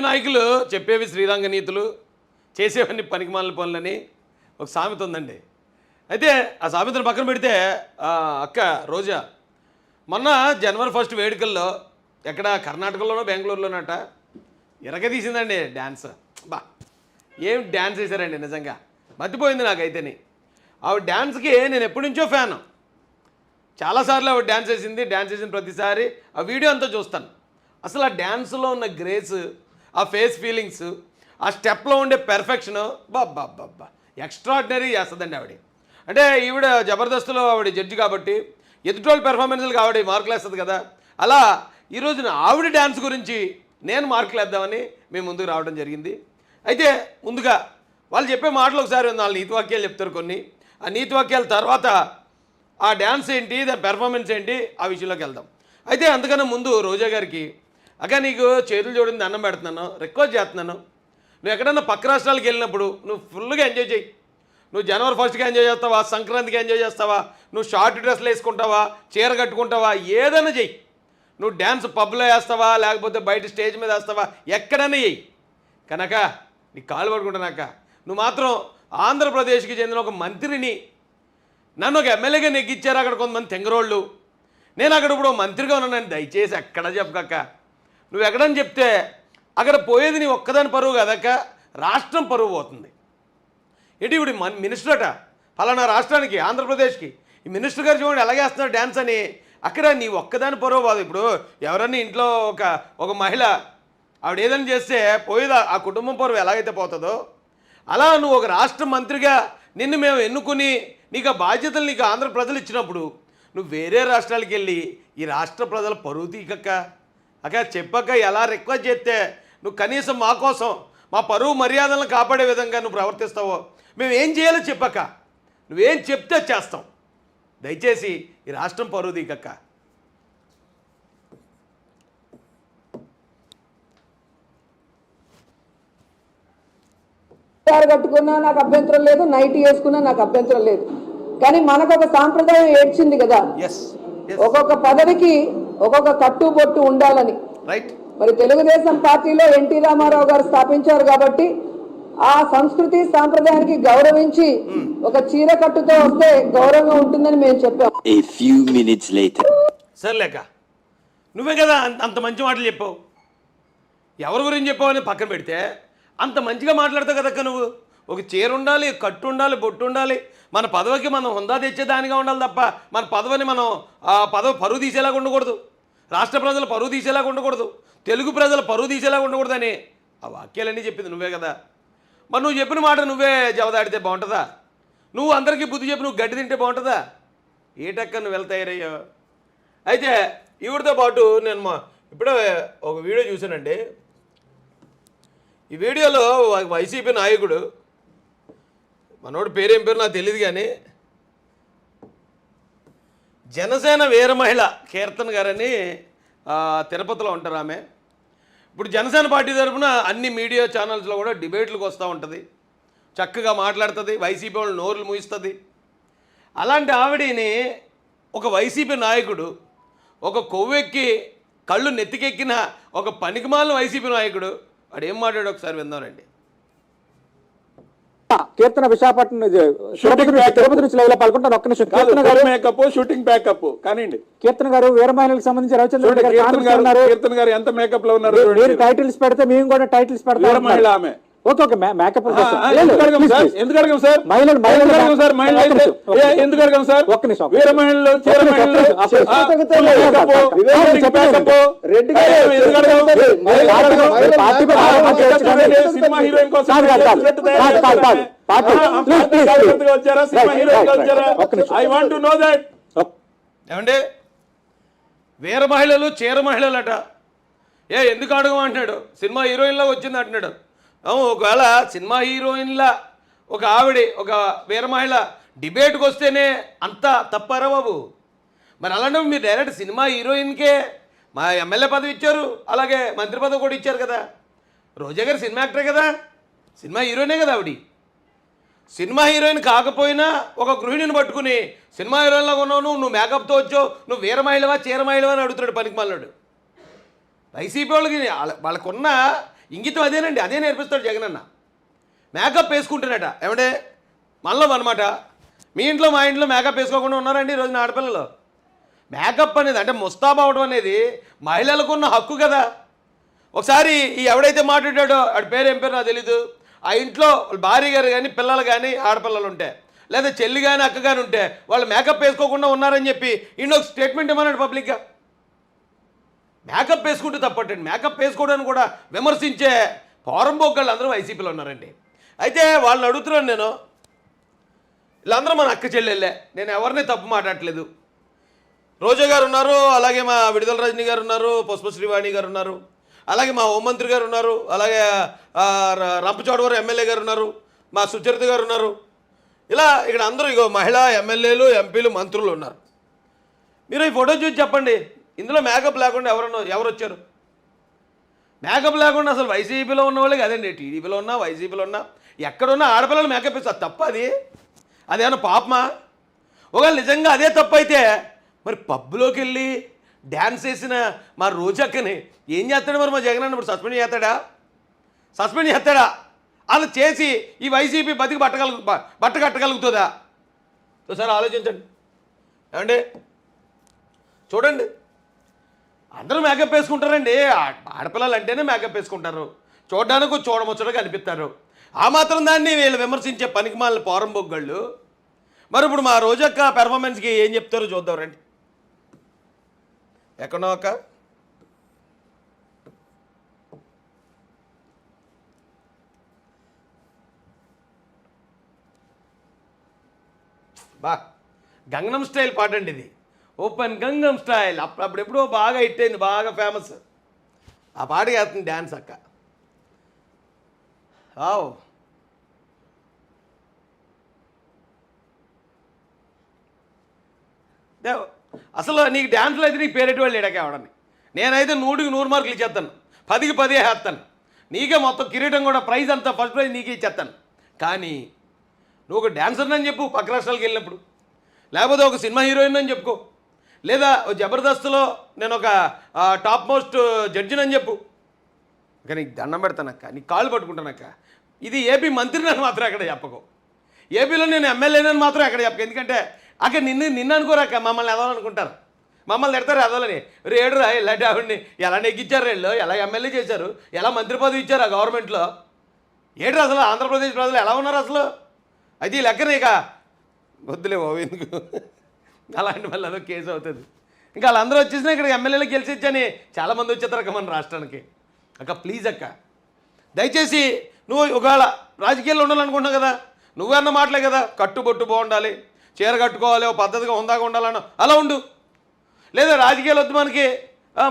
నాయకులు చెప్పేవి శ్రీరంగ నీతులు చేసేవన్నీ పనికిమాలిన పనులని ఒక సామెత ఉందండి. అయితే ఆ సామెతను పక్కన పెడితే అక్క రోజా మొన్న జనవరి ఫస్ట్ వేడుకల్లో ఎక్కడ కర్ణాటకలోనో బెంగళూరులోనట ఇరగ తీసిందండి డ్యాన్స్. బా ఏం డ్యాన్స్ వేశారండి నిజంగా. మర్చిపోయింది నాకైతేని. ఆవిడ డ్యాన్స్కి నేను ఎప్పటి నుంచో ఫ్యాను. చాలాసార్లు ఆవిడ డ్యాన్స్ వేసింది డ్యాన్స్ వేసిన ప్రతిసారి. ఆ వీడియో అంతా చూస్తాను. అసలు ఆ డ్యాన్స్లో ఉన్న గ్రేస్ ఆ ఫేస్ ఫీలింగ్స్ ఆ స్టెప్లో ఉండే పెర్ఫెక్షను బాబ్బా బాబ్బా ఎక్స్ట్రాడినరీ చేస్తుందండి ఆవిడ. అంటే ఈవిడ జబర్దస్త్లో ఆవిడ జడ్జి కాబట్టి ఎదుటోళ్ళ పెర్ఫార్మెన్స్లకు ఆవిడ మార్కులు వేస్తుంది కదా. అలా ఈ రోజున ఆవిడ డ్యాన్స్ గురించి నేను మార్కులు వేద్దామని మేము ముందుకు రావడం జరిగింది. అయితే ముందుగా వాళ్ళు చెప్పే మాటలు ఒకసారి నాలుగు నీతి వాక్యాలు చెప్తారు కొన్ని. ఆ నీతి వాక్యాల తర్వాత ఆ డ్యాన్స్ ఏంటి దాని పెర్ఫార్మెన్స్ ఏంటి ఆ విషయంలోకి వెళ్దాం. అయితే అందుకన్నా ముందు రోజా గారికి అక్క నీకు చేతులు చూడండి దండం పెడుతున్నాను రిక్వెస్ట్ చేస్తున్నాను. నువ్వు ఎక్కడన్నా పక్క రాష్ట్రాలకు వెళ్ళినప్పుడు నువ్వు ఫుల్గా ఎంజాయ్ చేయి. నువ్వు జనవరి ఫస్ట్కి ఎంజాయ్ చేస్తావా సంక్రాంతికి ఎంజాయ్ చేస్తావా నువ్వు షార్ట్ డ్రెస్లు వేసుకుంటావా చీర కట్టుకుంటావా ఏదైనా చెయ్యి నువ్వు డ్యాన్స్ పబ్లో వేస్తావా లేకపోతే బయట స్టేజ్ మీద వేస్తావా ఎక్కడైనా చెయ్యి కనుక నీ కాలు పడుకుంటానక్క నువ్వు మాత్రం ఆంధ్రప్రదేశ్కి చెందిన ఒక మంత్రిని. నన్ను ఒక ఎమ్మెల్యేగా నెగ్గిచ్చారు అక్కడ కొంతమంది తెంగరోళ్ళు. నేను అక్కడ ఇప్పుడు మంత్రిగా ఉన్నాను దయచేసి ఎక్కడ చెప్పకక్క. నువ్వు ఎక్కడని చెప్తే అక్కడ పోయేది నీ ఒక్కదాని పరువు కదక రాష్ట్రం పరువు పోతుంది. ఏంటి ఇప్పుడు మన మినిస్టర్ అట ఫలానా రాష్ట్రానికి ఆంధ్రప్రదేశ్కి ఈ మినిస్టర్ గారు చూడండి ఎలాగేస్తున్నారు డ్యాన్స్ అని. అక్కడ నీ ఒక్కదాని పరువు పోదు ఇప్పుడు. ఎవరన్నా ఇంట్లో ఒక ఒక మహిళ ఆవిడ ఏదైనా చేస్తే పోయేది ఆ కుటుంబం పరువు ఎలాగైతే పోతుందో? అలా నువ్వు ఒక రాష్ట్ర మంత్రిగా నిన్ను మేము ఎన్నుకుని నీకు ఆ బాధ్యతలు నీకు ఆంధ్ర ప్రజలు ఇచ్చినప్పుడు నువ్వు వేరే రాష్ట్రాలకు వెళ్ళి ఈ రాష్ట్ర ప్రజల పరువు తీకక్క. అక్క చెప్పక్క ఎలా రిక్వెస్ట్ చేస్తే నువ్వు కనీసం మా కోసం మా పరువు మర్యాదలను కాపాడే విధంగా నువ్వు ప్రవర్తిస్తావో మేము ఏం చేయాలో చెప్పక్క నువ్వేం చెప్తే చేస్తాం. దయచేసి ఈ రాష్ట్రం పరువు చీర కట్టుకున్నా నాకు అభ్యంతరం లేదు నైట్ వేసుకున్నా నాకు అభ్యంతరం లేదు. కానీ మనకు ఒక సాంప్రదాయం ఏడ్చింది కదా. ఎస్ ఒక్కొక్క పదవికి ఒక్కొక్క కట్టుబొట్టు ఉండాలని. రైట్ మరి తెలుగుదేశం పార్టీలో ఎన్టీ రామారావు గారు స్థాపించారు కాబట్టి ఆ సంస్కృతి సాంప్రదాయానికి గౌరవించి ఒక చీర కట్టుతో వస్తే గౌరవంగా ఉంటుందని మేము చెప్పాం. A few minutes later. సర్లేక నువ్వే కదా అంత అంత మంచి మాటలు చెప్పావు. ఎవరి గురించి చెప్పావు అని పక్కన పెడితే అంత మంచిగా మాట్లాడతావు కదక్క నువ్వు? ఒక చీర ఉండాలి కట్టు ఉండాలి బొట్టు ఉండాలి. మన పదవికి మనం హుందా తెచ్చేదానిగా ఉండాలి తప్ప మన పదవిని మనం ఆ పదవి పరువు తీసేలాగా ఉండకూడదు. రాష్ట్ర ప్రజలు పరువు తీసేలాగా ఉండకూడదు. తెలుగు ప్రజలు పరువు తీసేలాగా ఉండకూడదని ఆ వాక్యాలన్నీ చెప్పింది నువ్వే కదా. మరి నువ్వు చెప్పిన మాట నువ్వే జవదాడితే బాగుంటుందా? నువ్వు అందరికీ బుద్ధి చెప్పి నువ్వు గడ్డి తింటే బాగుంటుందా? ఏటక్క నువ్వు వెళ్తాయరయ్యో అయితే ఈవిడితో పాటు నేను మా ఇప్పుడే ఒక వీడియో చూశానండి. ఈ వీడియోలో వైసీపీ నాయకుడు మనోడు పేరేం పేరు నాకు తెలియదు కానీ జనసేన వీర మహిళ కీర్తన్ గారని తిరుపతిలో ఉంటారు ఆమె. ఇప్పుడు జనసేన పార్టీ తరఫున అన్ని మీడియా ఛానల్స్లో కూడా డిబేట్లకు వస్తూ ఉంటుంది. చక్కగా మాట్లాడుతుంది వైసీపీ వాళ్ళు నోరులు ముయిస్తుంది. అలాంటి ఆవిడని ఒక వైసీపీ నాయకుడు ఒక కొవ్వెక్కి కళ్ళు నెత్తికెక్కిన ఒక పనికిమాలిన వైసీపీ నాయకుడు వాడు ఏం మాట్లాడు ఒకసారి విందామండి కీర్తన విశాఖపట్నం తిరుపతి నుంచి లైవ్లో పాల్గొంటాను ఒక్క నిమిషం. కీర్తన గారు మేకప్ షూటింగ్ బ్యాకప్ కానివ్వండి. కీర్తన గారు వీర మహిళలకు సంబంధించి రవిచంద్ర గారు కీర్తన్ గారు ఉన్నారు. కీర్తన్ గారు ఎంత మేకప్లో ఉన్నారు మీరు. టైటిల్స్ పెడితే మేము కూడా టైటిల్స్ పెడతాం ఓకే మేకప్ ఎందుకు అడగం సార్ ఎందుకు అడగం సార్ మహిళలు- మహిళలు- ఎందుకు అడగం సార్ మహిళలు. ఎందుకు అడగం ఒక్క నిమిషం, వీర. మహిళలు చీర మహిళలు అడగం? అడగం? సినిమా హీరోయిన్ కోసం. వచ్చారా సినిమా హీరోయిన్ వచ్చారా. I want to know that ఏమండి వీర మహిళలు చీర మహిళలట ఏ ఎందుకు అడగమంటున్నాడు సినిమా హీరోయిన్లా వచ్చింది అంటున్నాడు ఒకవేళ సినిమా హీరోయిన్లా ఒక ఆవిడ ఒక వీరమహిళ డిబేట్కి వస్తేనే అంత తప్పారా బాబు? మరి అలాంటి మీరు డైరెక్ట్ సినిమా హీరోయిన్కే మా ఎమ్మెల్యే పదవి ఇచ్చారు అలాగే మంత్రి పదవి కూడా ఇచ్చారు కదా. రోజా గారు సినిమా యాక్టరే కదా. సినిమా హీరోయినే కదా ఆవిడ. సినిమా హీరోయిన్ కాకపోయినా ఒక గృహిణిని పట్టుకుని సినిమా హీరోయిన్లో ఉన్నావు నువ్వు నువ్వు మేకప్తో వచ్చావు నువ్వు వీర మహిళవా చీర మహిళవా అని అడుగుతున్నాడు పనికి మళ్ళాడు వైసీపీ వాళ్ళకి వాళ్ళ- వాళ్ళకున్న ఇంగితం అదేనండి అదే నేర్పిస్తాడు జగన్ అన్న మేకప్ వేసుకుంటున్నట. ఏమంటే మళ్ళం అనమాట మీ ఇంట్లో మా ఇంట్లో మేకప్ వేసుకోకుండా ఉన్నారండి ఈ రోజున ఆడపిల్లలు. మేకప్ అనేది అంటే ముస్తాబ్ అవడం అనేది మహిళలకు ఉన్న హక్కు కదా. ఒకసారి ఈ ఎవడైతే మాట్లాడాడో వాడి పేరు ఏం పేరు నాకు తెలీదు. ఆ ఇంట్లో వాళ్ళ భార్య గారు కానీ పిల్లలు కానీ ఆడపిల్లలు ఉంటే లేదా చెల్లి కానీ అక్క కానీ ఉంటే వాళ్ళు మేకప్ వేసుకోకుండా ఉన్నారని చెప్పి ఈయన ఒక స్టేట్మెంట్ ఇవ్వమన్నాడు పబ్లిక్గా మేకప్ వేసుకుంటే తప్పటండి. మేకప్ వేసుకోవడానికి కూడా విమర్శించే పోరంబోక్కళ్ళు అందరూ వైసీపీలో ఉన్నారండి. అయితే వాళ్ళని అడుగుతున్నాను నేను. వీళ్ళందరూ మన అక్క చెల్లెళ్ళే. నేను ఎవరిని తప్పు మాట్లాడట్లేదు. రోజా గారు ఉన్నారు అలాగే మా విడుదల రజనీ గారు ఉన్నారు పుష్పశ్రీవాణి గారు ఉన్నారు అలాగే మా హోంమంత్రి గారు ఉన్నారు అలాగే ర- రంపచోడవరం ఎమ్మెల్యే గారు ఉన్నారు మా సుచరిత గారు ఉన్నారు. ఇలా ఇక్కడ అందరూ ఇగో మహిళా ఎమ్మెల్యేలు ఎంపీలు మంత్రులు ఉన్నారు. మీరు ఈ ఫోటో చూసి చెప్పండి. ఇందులో మేకప్ లేకుండా ఎవరన్నా ఎవరు వచ్చారు మేకప్ లేకుండా అసలు వైసీపీలో ఉన్న వాళ్ళే కదండి. టీడీపీలో ఉన్నా వైసీపీలో ఉన్నా ఎక్కడున్నా ఆడపిల్లలు మేకప్ ఇస్తారు. తప్ప అది? అదేమన్నా పాపమా? ఒకవేళ నిజంగా అదే తప్పు అయితే మరి పబ్లోకి వెళ్ళి డ్యాన్స్ వేసిన మా రోజక్కని ఏం చేస్తాడు మరి మా జగన్ అన్న ఇప్పుడు సస్పెండ్ చేస్తాడా? సస్పెండ్ చేస్తాడా? అలా చేసి ఈ వైసీపీ బతికి బట్టగలుగు బట్ట కట్టగలుగుతుందా? ఒకసారి ఆలోచించండి. ఏమండి? చూడండి. అందరూ మేకప్ వేసుకుంటారండి. ఆడపిల్లలు అంటేనే మేకప్ వేసుకుంటారు. చూడడానికి చూడముచ్చటగా అనిపిస్తారు. ఆ మాత్రం దాన్ని వీళ్ళు విమర్శించే పనికి మాలిన పోరంబొగ్గళ్ళు మరి ఇప్పుడు మా రోజక్క పెర్ఫార్మెన్స్కి ఏం చెప్తారో చూద్దాం రండి. ఎక్కడో ఒక బా గంగనం స్టైల్ పాట అండి ఇది. Open Gangnam style. అప్పుడు అప్పుడెప్పుడో బాగా హిట్ అయింది బాగా ఫేమస్ ఆ పాట వేస్తుంది డ్యాన్స్ అక్క. ఆవ్ దేవ్, అసలు నీకు డ్యాన్స్లో అయితే నీకు పేరెట్టి వాళ్ళు లేడాక ఎవడని. నేనైతే నూటికి నూరు మార్కులు ఇచ్చేస్తాను పదికి పదే వేస్తాను. నీకే మొత్తం కిరీటం కూడా ప్రైజ్ అంతా ఫస్ట్ ప్రైజ్ నీకే ఇచ్చేస్తాను కానీ నువ్వు ఒక డాన్సర్ అని చెప్పు పక్క రాష్ట్రాలకు వెళ్ళినప్పుడు. లేకపోతే ఒక సినిమా హీరోయిన్ అని చెప్పుకో. లేదా జబర్దస్త్లో నేను ఒక టాప్ మోస్ట్ జడ్జిని అని చెప్పు. కానీ నీకు దండం పెడతానక్క నీకు కాళ్ళు పట్టుకుంటానక్క. ఇది ఏపీ మంత్రిని అని మాత్రం అక్కడ చెప్పకు. ఏపీలో నేను ఎమ్మెల్యేనని మాత్రం అక్కడ చెప్పకు. ఎందుకంటే అక్కడ నిన్ను నిన్ను అనుకోరక్క మమ్మల్ని ఎదవాలనుకుంటారు. మమ్మల్ని తిడతారు ఎదవాలని. రేడు రా ఇలాంటి ఆవిడని ఎలా నెగ్గించారు వీళ్ళు? ఎలా ఎమ్మెల్యే చేశారు? ఎలా మంత్రి పదవి ఇచ్చారు ఆ గవర్నమెంట్లో? ఏడు అసలు ఆంధ్రప్రదేశ్ ప్రజలు ఎలా ఉన్నారు అసలు? అది లెక్కనే ఇక. వద్దులే బాబు ఎందుకు? అలాంటి వల్ల అదో కేసు అవుతుంది. ఇంకా వాళ్ళందరూ వచ్చేసినా ఇక్కడ ఎమ్మెల్యేలు గెలిచిచ్చని చాలామంది వచ్చేస్తారు అక్క మన రాష్ట్రానికి. అక్క ప్లీజ్ అక్క. దయచేసి నువ్వు ఒకవేళ రాజకీయాల్లో ఉండాలనుకుంటున్నావు కదా నువ్వన్న మాటలే కదా కట్టుబొట్టు బాగుండాలి చీర కట్టుకోవాలి ఓ పద్ధతిగా హుందాగా ఉండాలన్న అలా ఉండు. లేదా రాజకీయాలు వద్దు మనకి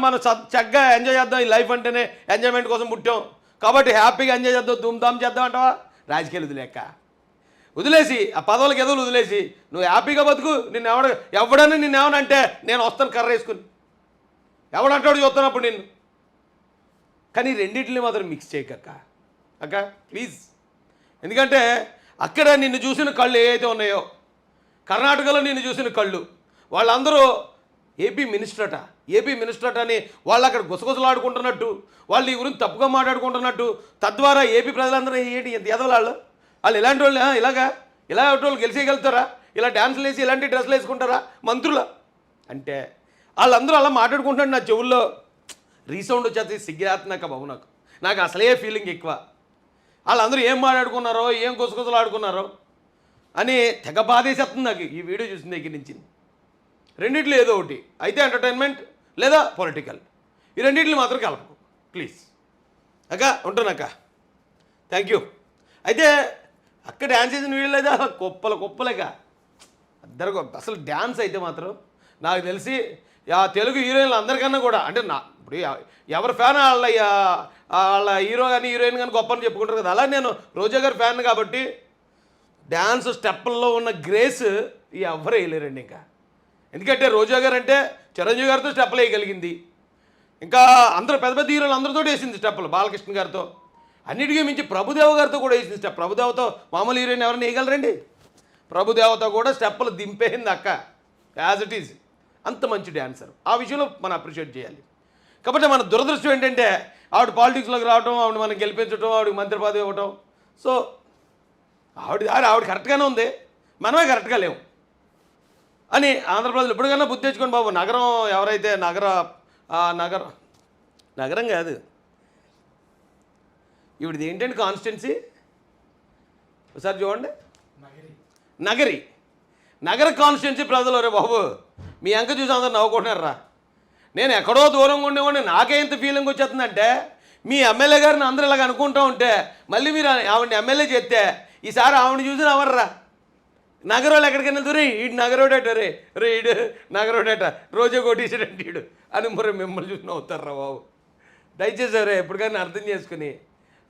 మనం చక్కగా ఎంజాయ్ చేద్దాం ఈ లైఫ్ అంటేనే ఎంజాయ్మెంట్ కోసం పుట్టాం. కాబట్టి హ్యాపీగా ఎంజాయ్ చేద్దాం ధూమ్ధామ్ చేద్దాం అంటావా? రాజకీయాలు వదిలేక వదిలేసి ఆ పదవులకి ఎదులు వదిలేసి నువ్వు హ్యాపీగా బతుకు నిన్ను ఎవడ ఎవడని నిన్ను ఏమనంటే నేను వస్తాను కర్ర వేసుకుని. ఎవడంటాడు చూస్తున్నప్పుడు నిన్ను? కానీ రెండింటిని మాత్రం మిక్స్ చేయకక్క. అక్క ప్లీజ్ ఎందుకంటే అక్కడ నిన్ను చూసిన కళ్ళు ఏవైతే ఉన్నాయో కర్ణాటకలో నిన్ను చూసిన కళ్ళు వాళ్ళందరూ ఏపీ మినిస్టర్ ఏపీ మినిస్టర్ అని వాళ్ళు అక్కడ గుసగుసలాడుకుంటున్నట్టు వాళ్ళు ఈ గురించి తప్పుగా మాట్లాడుకుంటున్నట్టు తద్వారా ఏపీ ప్రజలందరూ ఏంటి ఎంత ఎదవలాళ్ళు? వాళ్ళు ఇలాంటి వాళ్ళు ఇలాగా? ఇలా వాళ్ళు గెలిచేయగలుగుతారా? ఇలా డ్యాన్సులు వేసి ఇలాంటి డ్రెస్సులు వేసుకుంటారా? మంత్రుల అంటే వాళ్ళందరూ అలా మాట్లాడుకుంటాడు నా చెవుల్లో. రీసౌండ్ వచ్చేది సిగ్గురాత్నాక బాబు నాకు. నాకు అసలే ఫీలింగ్ ఎక్కువ. వాళ్ళందరూ ఏం మాట్లాడుకున్నారో ఏం గుసగుసలు ఆడుకున్నారో అని తెగ బాధేసేస్తుంది నాకు ఈ వీడియో చూసిన దగ్గర నుంచి. రెండిట్లో ఏదో ఒకటి. అయితే ఎంటర్టైన్మెంట్ లేదా పొలిటికల్ ఈ రెండింటిని మాత్రం కలపకు. ప్లీజ్ అక్క ఉంటానక్క. థ్యాంక్ యూ అయితే అక్కడ డ్యాన్స్ చేసిన వీడియోలు అయితే అసలు కుప్పలు కుప్పలేక ఇద్దరు అసలు డ్యాన్స్ అయితే మాత్రం నాకు తెలిసి ఆ తెలుగు హీరోయిన్లు అందరికన్నా కూడా అంటే నా ఇప్పుడు ఎవరి ఫ్యాన్ వాళ్ళ వాళ్ళ హీరో కానీ హీరోయిన్ కానీ గొప్ప అని చెప్పుకుంటారు కదా. అలా నేను రోజా గారి ఫ్యాన్ కాబట్టి డ్యాన్స్ స్టెప్పుల్లో ఉన్న గ్రేస్ ఎవరు వేయలేరండి ఇంకా. ఎందుకంటే రోజా గారు అంటే చిరంజీవి గారితో స్టెప్పులు వేయగలిగింది. ఇంకా అందరూ పెద్ద పెద్ద హీరోలు అందరితో వేసింది స్టెప్పులు బాలకృష్ణ గారితో. అన్నిటికీ మించి ప్రభుదేవ గారితో కూడా వేసింది స్టెప్. ప్రభుదేవతో మామూలు హీరోయిన్ ఎవరిని వేయగలరండి? ప్రభుదేవతో కూడా స్టెప్పులు దింపేయింది అక్క. యాజ్ ఇట్ ఈజ్ అంత మంచి డ్యాన్సర్ ఆ విషయంలో మనం అప్రిషియేట్ చేయాలి. కాబట్టి మన దురదృష్టం ఏంటంటే ఆవిడ పాలిటిక్స్లోకి రావడం ఆవిడ మనం గెలిపించడం ఆవిడకి మంత్రి పదవి ఇవ్వటం. సో ఆవిడ దారి ఆవిడ కరెక్ట్గానే ఉంది. మనమే కరెక్ట్గా లేవు అని ఆంధ్రప్రదేశ్లో ఎప్పటికైనా బుద్ధి తెచ్చుకోండి బాబు. నగరం ఎవరైతే నగర ఆ నగరం నగరం కాదు. ఇవిడిది ఏంటంటే కాన్స్టిట్యున్సీ ఒకసారి చూడండి. నగరి. నగర. కాన్స్టిట్యున్సీ ప్రజలు రే బాబు మీ అంక చూసి అందరు నవ్వుకుంటున్నారా? నేను ఎక్కడో దూరంగా ఉండేవాడిని నాకే ఇంత ఫీలింగ్ వచ్చేస్తుందంటే మీ ఎమ్మెల్యే గారిని అందరూ ఇలాగ అనుకుంటూ ఉంటే మళ్ళీ మీరు ఆవిడని ఎమ్మెల్యే చేస్తే ఈసారి ఆవిడని చూసి నవ్వర్రా నగరోళ్ళు ఎక్కడికైనా దూరే ఈడు నగరోడేట రే రే ఈడు నగరోడేట రోజే కొట్టేసాడంటే ఈడు అని మరి మిమ్మల్ని చూసి నవ్వుతారా బాబు? దయచేసి రే ఎప్పటికైనా అర్థం చేసుకుని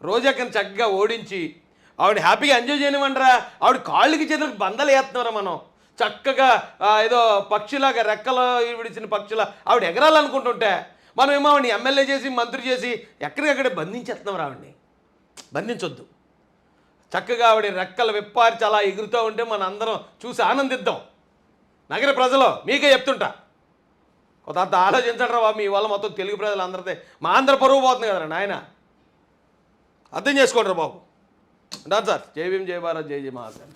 రోజక్కని చక్కగా ఓడించి ఆవిడ హ్యాపీగా ఎంజాయ్ చేయనివ్వండిరా. ఆవిడ కాళ్ళకి చేతులకు బందలు వేస్తున్నారా మనం. చక్కగా ఏదో పక్షిలాగా రెక్కలు విడిచిన పక్షుల ఆవిడ ఎగరాలనుకుంటుంటే మనం ఏమో ఆవిడని ఎమ్మెల్యే చేసి మంత్రి చేసి ఎక్కడికక్కడే బంధించేస్తున్నాం ఆవిడని. బంధించొద్దు. చక్కగా ఆవిడ రెక్కలు విప్పార్చి అలా ఎగురుతూ ఉంటే మన అందరం చూసి ఆనందిద్దాం. నగర ప్రజలు మీకే చెప్తుంటా. కొంత ఆలోచించడరా మీ వల్ల మొత్తం తెలుగు ప్రజలు అందరిదే మా ఆంధ్ర పరువు పోతుంది కదరా నాయన. అర్థం చేసుకోండి బాబు. అంటారు సార్ జై భీమ్ జై భారత్ జై జై మహాసార్